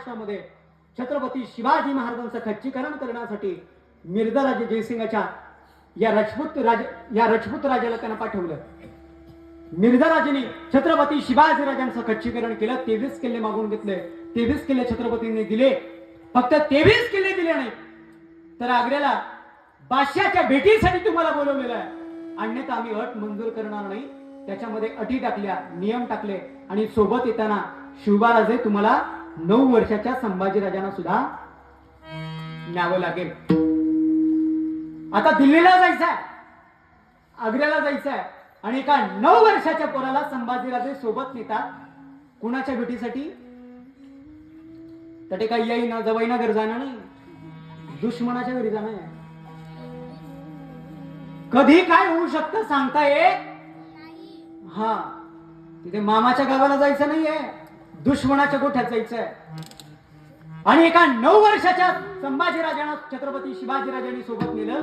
महाराष्ट्रामध्ये छत्रपती शिवाजी महाराजांचं खच्चीकरण करण्यासाठी मिर्झा राजे जयसिंगाच्या या राजपूत राज या राजपूत राजाला त्यांना पाठवलं. मिर्झा राजेने छत्रपती शिवाजी राजांचं खच्चीकरण केलं तेवीस किल्ले मागून घेतले. तेवीस किल्ले छत्रपतींनी दिले. फक्त तेवीस किल्ले दिले नाही. तर आग्र्याला बादशाच्या भेटीसाठी तुम्हाला बोलवलेलं आहे. अन्यथा आम्ही अट मंजूर करणार नाही. त्याच्यामध्ये अटी टाकल्या नियम टाकले आणि सोबत येताना शिवबाराजे तुम्हाला नऊ वर्षाच्या संभाजीराजांना सुद्धा न्यावं लागेल. आता दिल्लीला जायचंय. आग्र्याला जायचंय. आणि एका नऊ वर्षाच्या पोराला संभाजीराजे सोबत नेतात. कुणाच्या भेटीसाठी? तर ते काही येईना जवळीना घर जाणं नाही. दुश्मनाच्या घरी जाणं आहे. कधी काय होऊ शकतं सांगता येत? हा. तिथे मामाच्या गावाला जायचं नाहीये. दुश्मनाच्या गोठ्यात जायचंय. आणि एका नऊ वर्षाच्या संभाजीराजांना छत्रपती शिवाजीराजांनी सोबत नेलं.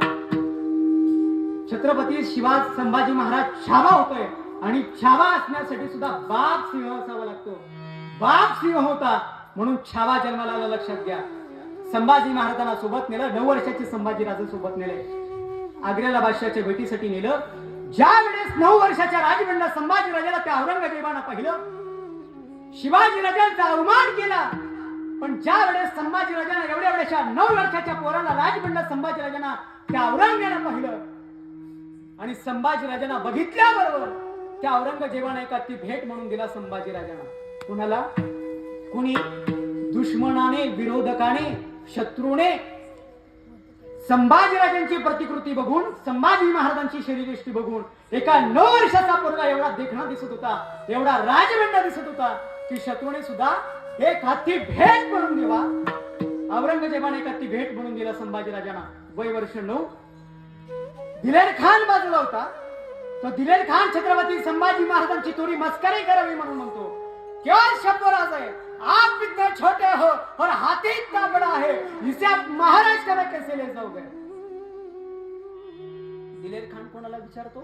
छत्रपती शिवाज संभाजी महाराज छावा होतोय. आणि छावा असण्यासाठी सुद्धा बाप सिंह असावा लागतो. बाप सिंह होता म्हणून छावा जन्माला आला लक्षात घ्या. संभाजी महाराजांना सोबत नेलं नऊ वर्षाचे संभाजीराजे सोबत नेले. आग्र्याला बादशाच्या भेटीसाठी नेलं. ज्या वेळेस नऊ वर्षाच्या राजबंडा संभाजी राजाला त्या औरंगजेबानं पाहिलं शिवाजी राजांचा अवमान केला. पण ज्या वेळेस संभाजी राजानं एवढ्या वेळेच्या नऊ वर्षाच्या पोराला राजबंड संभाजी राजांना त्या औरंगजेबाने पाहिलं. आणि संभाजी राजांना बघितल्याबरोबर त्या औरंगजेबाने एका ती भेट म्हणून दिला संभाजी राजांना. कुणाला? कुणी? दुश्मनाने विरोधकाने शत्रूने. संभाजीराजांची प्रतिकृती बघून संभाजी महाराजांची शरीरदृष्टी बघून एका नऊ वर्षाचा पोरगा एवढा देखणा दिसत होता एवढा राजबंडा दिसत होता. की शत्रूने सुद्धा एक हत्ती भेट म्हणून देवा. औरंगजेबाने एक हत्ती भेट म्हणून दिला संभाजीराजांना वय वर्ष नऊ. दिलेर खान बाजूला होता. तो दिलेर खान छत्रपती संभाजी महाराजांची थोडी मस्करी करावी म्हणून म्हणतो. केवळ शब्दराज आहे? आप इतने छोटे हो और हाथी इतना बड़ा है. इसे आप महाराष्ट्र में कैसे ले जाओगे? दिलेर खान कोणाला विचारतो?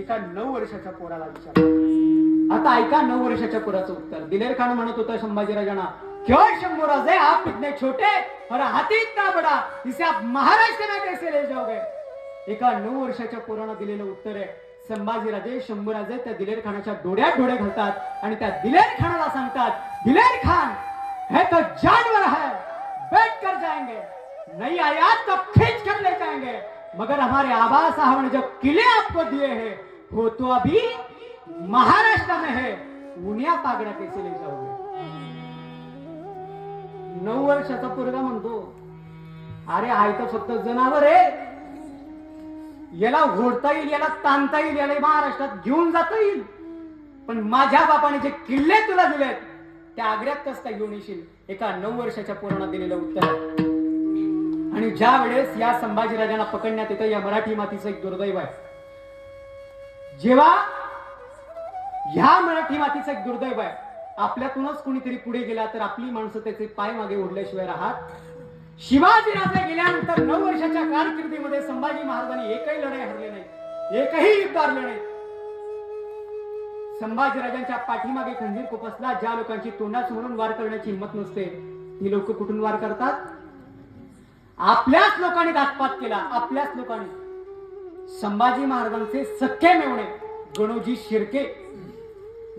एका नऊ वर्षाच्या पोराला विचारतो. आता ऐका नऊ वर्षाच्या पुराचं उत्तर. दिलेर खान म्हणत होता संभाजीराजांना क्यों शंभूराज है आप इतने छोटे और हाथी इतना बड़ा इसे आप महाराष्ट्र में कैसे ले जाओगे? एका नऊ वर्षाच्या पोरानं दिलेलं उत्तर आहे. संभाजीराजे शंभूराजे त्या दिलेर खानाच्या डोळ्यात डोळे घालतात आणि त्या दिलेर खानाला सांगतात दिलेर खान है तो जानवर है बैठ कर जाएंगे नहीं आया तो खींच कर ले जाएंगे मगर हमारे आवास हमने जो किले आपको दिए हैं वो तो अभी महाराष्ट्र में है उन्या पागड़ा कैसे ले जाओगे नऊ वर्षाचा पोरगा म्हणतो अरे आहे तर फक्त जनावर आहे. याला घोडता येईल याला ताणता येईल याला महाराष्ट्रात घेऊन जाता येईल. पण माझ्या बापाने जे किल्ले तुला दिलेत त्या आग्र्यात कस काय घेऊन येशील? एका नऊ वर्षाच्या पोरानं दिलेलं उत्तर. आणि ज्या वेळेस या संभाजीराजांना पकडण्यात येतं या मराठी मातीचं एक दुर्दैव आहे. जेव्हा ह्या मराठी मातीचं एक दुर्दैव आहे. आपल्यातूनच कुणीतरी पुढे गेला तर आपली माणसं त्याचे पाय मागे ओढल्याशिवाय राहत. शिवाजी राजे गेल्यानंतर नऊ वर्षाच्या कारकिर्दीमध्ये संभाजी महाराजांनी एकही लढाई हरले नाही. एकही युद्ध हरले नाही. संभाजीराजांच्या पाठीमागे खंजीर खुपसला ज्या लोकांची तोंडात म्हणून वार करण्याची हिंमत नसते ती लोक कुठून वार करतात? आपल्याच लोकांनी घातपात केला आपल्याच लोकांनी. संभाजी महाराजांचे सख्खे मेवणे गणोजी शिर्के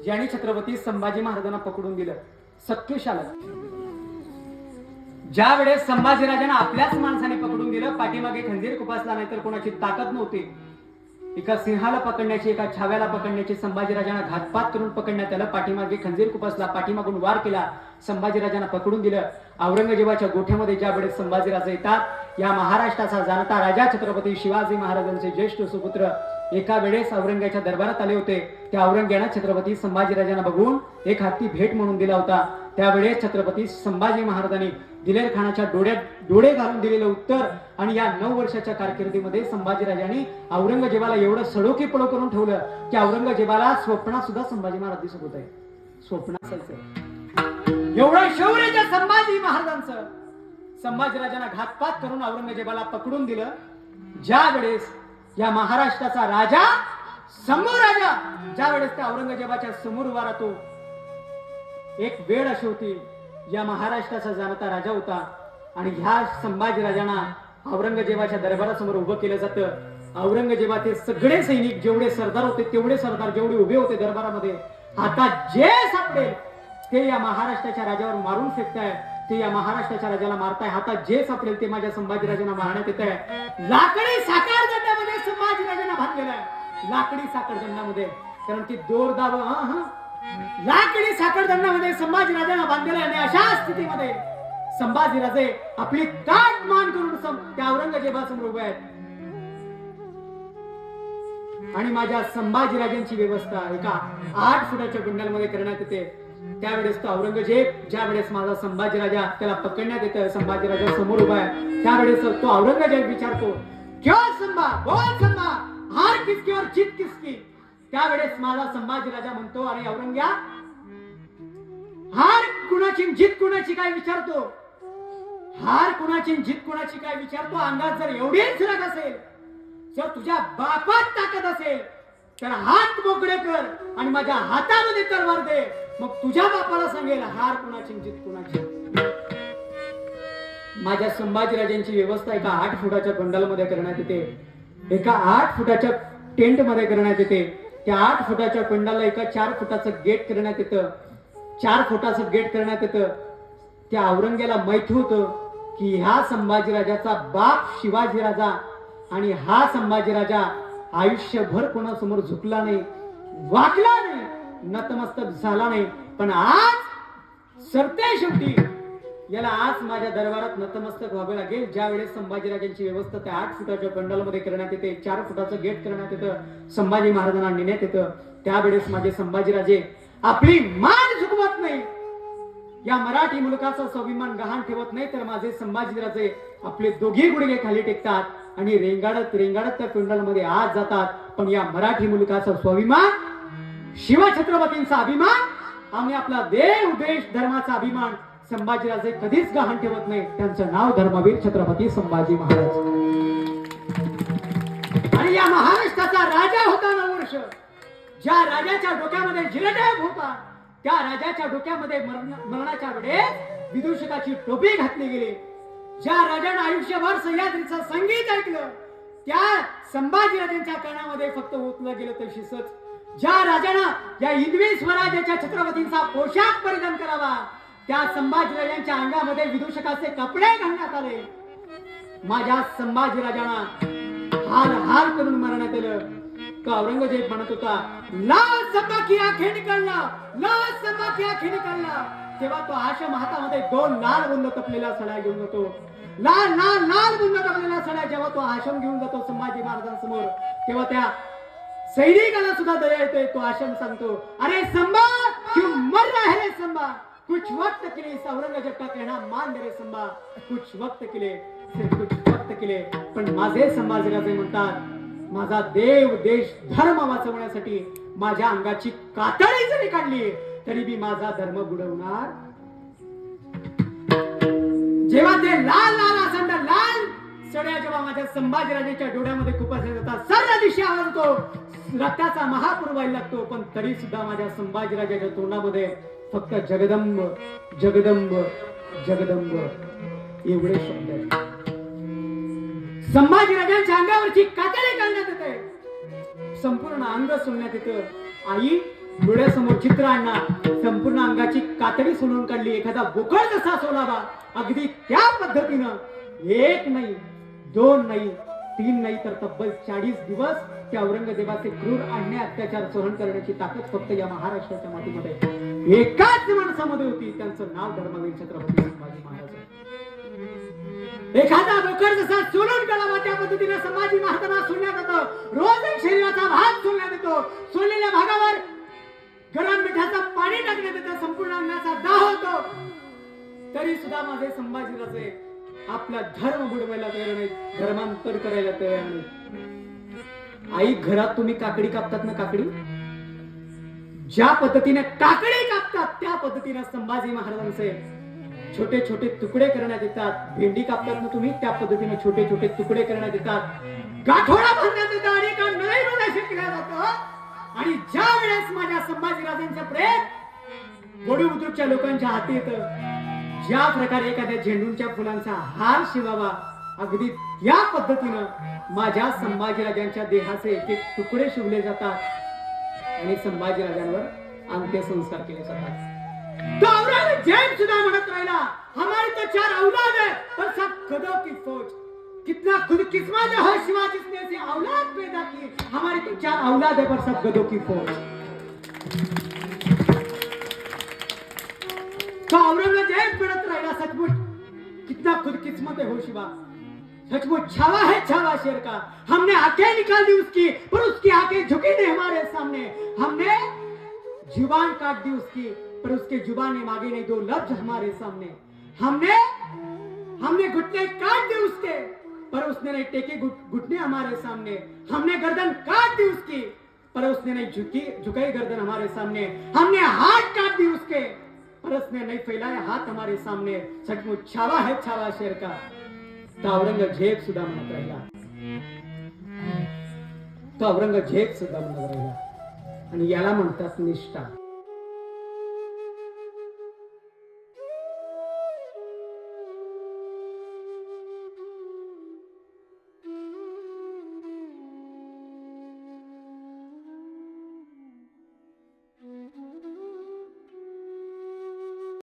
ज्यांनी छत्रपती संभाजी महाराजांना पकडून दिलं. सख्यशाला ज्या वेळेस संभाजीराजांना आपल्याच माणसाने पकडून दिलं पाठीमागे खंजीर खुपासला नाही तर कोणाची ताकद नव्हती. एका सिंहाला पकडण्याची एका छाव्याला पकडण्याची संभाजीराजांना घातपात करून पकडण्यात आलं. पाठीमागे खंजीर खुपासला पाठीमागून वार केला संभाजीराजांना पकडून दिलं. औरंगजेबाच्या गोठ्यामध्ये ज्या वेळेस संभाजीराजा येतात या महाराष्ट्राचा जाणता राजा छत्रपती शिवाजी महाराजांचे ज्येष्ठ सुपुत्र. एका वेळेस औरंग्याच्या दरबारात आले होते. त्या औरंग्यानं छत्रपती संभाजीराजांना बघून एक हाती भेट म्हणून दिला होता. त्यावेळेस छत्रपती संभाजी महाराजांनी दिलेर खानाच्या डोळ्यात डोळे घालून दिलेलं उत्तर आणि या नऊ वर्षाच्या कारकिर्दीमध्ये संभाजीराजांनी औरंगजेबाला एवढं सडोकी पळो करून ठेवलं की औरंगजेबाला स्वप्नात सुद्धा संभाजी महाराज दिसत होते. स्वप्न असायचं एवढं शौर्य संभाजी महाराजांचं. संभाजीराजांना घातपात करून औरंगजेबाला पकडून दिलं. ज्या वेळेस या महाराष्ट्राचा राजा समोर राजा ज्या वेळेस त्या औरंगजेबाच्या समोर उभा राहतो एक वेळ अशी होती या महाराष्ट्राचा जाणता राजा होता. आणि ह्या संभाजी राजांना औरंगजेबाच्या दरबारासमोर उभं केलं जातं. औरंगजेबाचे सगळे सैनिक जेवढे सरदार होते तेवढे सरदार जेवढे उभे होते दरबारामध्ये आता जे सापडेल ते या महाराष्ट्राच्या राजावर मारून फेकताय ते या महाराष्ट्राच्या राजाला मारताय. हातात जे सापडेल ते माझ्या संभाजीराजांना मारण्यात येत आहे. लाकडी साकार दंडामध्ये संभाजीराजांना बांधलेलं आहे. लाकडी साखर दंडामध्ये कारण की जोरदार लाकडी साखर दंडामध्ये संभाजीराजांना बांधलेलं आणि अशा स्थितीमध्ये संभाजीराजे आपली ताट मान करून त्या औरंगजेबासमोर उभे आहेत. आणि माझ्या संभाजीराजांची व्यवस्था एका आठ फुटाच्या गुंडांमध्ये करण्यात येते. त्यावेळेस तो औरंगजेब ज्या वेळेस माझा संभाजीराजा त्याला पकडण्यात येतं संभाजीराजा समोर उभा आहे त्यावेळेस तो औरंगजेब विचारतो क्यों संभा? बोल संभा हार किसकी और जीत किसकी? त्यावेळेस माझा संभाजीराजा म्हणतो अरे औरंग्या हार कुणाची जीत कुणाची काय विचारतो? हार कुणाची जीत कुणाची काय विचारतो? अंगात जर एवढीच रग असेल जर तुझ्या बापात ताकद असेल तर हात मोकळे कर आणि माझ्या हातामध्ये तलवार दे. मग तुझ्या बापाला सांगेल हार कुणाची जीत कुणाची? माझ्या संभाजीराजांची व्यवस्था एका आठ फुटाच्या बंडलमध्ये करण्यात येते. एका आठ फुटाच्या टेंटमध्ये करण्यात येते. त्या आठ फुटाच्या पंडाला एका चार फुटाचं गेट करण्यात येतं. चार फुटाचं गेट करण्यात येतं. त्या औरंग्याला माहीत होतं की ह्या संभाजीराजाचा बाप शिवाजीराजा आणि हा संभाजीराजा आयुष्यभर कोणासमोर झुकला नाही वाकला नाही नतमस्तक झाला नाही पण आज सरते शेवटी याला आज माझ्या दरबारात नतमस्तक व्हावे लागेल ज्या वेळेस संभाजीराजांची व्यवस्था त्या आठ फुटाच्या पंडालमध्ये करण्यात येते चार फुटाचं गेट करण्यात येतं संभाजी महाराजांना नेण्यात येतं त्यावेळेस माझे संभाजीराजे आपली मान झुकवत नाही. या मराठी मुलकाचा स्वाभिमान गहाण ठेवत नाही तर माझे संभाजीराजे आपले दोघे गुडघे खाली टेकतात. आणि रेंगाडत रेंगाडत त्या पिंडलमध्ये आज जातात. पण या मराठी मुलकाचा स्वाभिमान शिवछत्रपतींचा अभिमान आणि आपला देव देश धर्माचा अभिमान संभाजीराजे कधीच गहाण ठेवत नाही. त्यांचं नाव धर्मवीर छत्रपती संभाजी महाराज. आणि या महाराष्ट्राचा राजा होता नऊ वर्ष. ज्या राजाच्या डोक्यामध्ये जिरटेप होता त्या राजाच्या डोक्यामध्ये मरण- मरणाच्या वेळेस विदूषकाची टोपी घातली गेली. ज्या राजानं आयुष्यभर सह्याद्रीचं संगीत ऐकलं त्या संभाजीराजांच्या कानामध्ये फक्त ओतलं गेलं तर शिसच ज्या राजानं या हिंदवी स्वराज्याच्या छत्रपतींचा पोशाख परिधान करावा त्या संभाजीराजांच्या अंगामध्ये विदूषकाचे कपडे घालण्यात आले. माझ्या संभाजीराजांना हाल हाल करून मरण्यात आलं. का औरंगजेब म्हणत होता लाल संभा किया खेळ निकलला लाल संभा किया खेळ निकलला तेव्हा तो आश्रम हातामध्ये दोन लाल बुंद तपलेला सडा घेऊन जातो. लाल लाल लाल बुंद तपलेला सडा जेव्हा तो आश्रम घेऊन जातो संभाजी महाराजांसमोर तेव्हा त्या सैनिकाला सुद्धा दया येते. तो आश्रम सांगतो अरे संभा क्यों मर रहा है संभा. कुछ वक्त के लिए इस औरंगजेब का कहना मान दे रे संभा. कुछ वक्त के लिए सिर्फ कुछ वक्त के लिए. पण माझे संभाजीराजे म्हणतात माझा देव देश धर्म वाचवण्यासाठी माझ्या अंगाची कातडी जरी काढली तरी मी माझा धर्म बुडवणार. जेव्हा ते लाल लाल असंड लाल सड्या जेव्हा माझ्या संभाजीराजेच्या डोळ्यामध्ये खूप जातात. सर्व दिशा आवडतो रक्ताचा महापूर व्हायला लागतो पण तरी सुद्धा माझ्या संभाजीराजाच्या तोंडामध्ये फक्त जगदंब जगदंब जगदंब. एवढे शब्द आहेत. संभाजीराजांच्या अंगावरची कातडी करण्यात येते संपूर्ण अंग सोडण्यात येतं. आई डोळ्यासमोर चित्र आणणार. संपूर्ण अंगाची कातडी सोडून काढली. एखादा बोकळ जसा सोलावा अगदी त्या पद्धतीनं. एक नाही दोन नाही तीन नाही तर तब्बल चाळीस दिवस त्या औरंगजेबाचे क्रूर आणणे अत्याचार सहन करण्याची ताकद फक्त या महाराष्ट्राच्या मातीमध्ये एकाच माणसामध्ये होती. त्यांचं नाव धर्मवीर छत्रपती संभाजी महाराज एखादा डोकर जसा सोडून कळावा त्या पद्धतीने संभाजी महाराजांना सोडण्यात येतं. रोज शरीराचा भाग सोडण्यात येतो. सोडलेल्या भागावर गरम मिठाचं पाणी टाकण्यात येतं संपूर्ण अन्नाचा दाह होतो. तरी सुद्धा माझे संभाजीराजे आपला धर्म बुडवायला तयार नाही धर्मांतर करायला तयार नाही आई घरात तुम्ही काकडी कापतात ना काकडी? ज्या पद्धतीने काकडी कापतात त्या पद्धतीने संभाजी महाराजांचे छोटे छोटे तुकडे करण्यात येतात. भेंडी कापतात ना तुम्ही त्या पद्धतीने छोटे छोटे तुकडे करण्यात येतात. गाठोडा बांधण्यात येतात आणि एका नळीमध्ये शिकल्या जातं. आणि ज्या वेळेस माझ्या संभाजीराजांचं प्रेम गोडी बुद्रुकच्या लोकांच्या हाती येतं ज्या प्रकारे एखाद्या झेंडूच्या फुलांचा हार शिवावा अगदी या पद्धतीनं माझ्या संभाजीराजांच्या देहाचे एक एक तुकडे शिवले जातात आणि संभाजीराजांवर अंत्यसंस्कार केले जातात. तो सुद्धा म्हणत राहिला हमारी तो चार औलाद है पर सब गदों की फौज कितना खुद किस्मत है शिवाजी ने ऐसे औलाद पैदा किए हमारी तो चार औलाद है पर सब गदों की फौज। तो औरंगज़ेब म्हणत राहिला सचमुच। कितना है शिवा सचमुच छावा है छावा शेर का। हमने आँखें निकाल दी उसकी, पर उसकी आँखें झुकी नहीं हमारे सामने। हमने ज़ुबान काट दी उसकी, पर उसके ज़ुबान ने मांगे नहीं दो लफ्ज हमारे सामने। हमने हमने घुटने काट दिए उसके। पर उसने नहीं टेके घुटने हमारे सामने। हमने गर्दन काट दी उसकी। पर उसने नहीं झुकी झुकाई गर्दन हमारे सामने। हमने हाथ काट दी उसके। पर उसने नहीं फैलाया हाथ हमारे सामने। सचमुच छावा है छावा शेर का। तो औरंगजेब सुद्धा म्हणत राहिला। तो औरंगजेब सुद्धा म्हणत राहिला। आणि याला म्हणतात निष्ठा।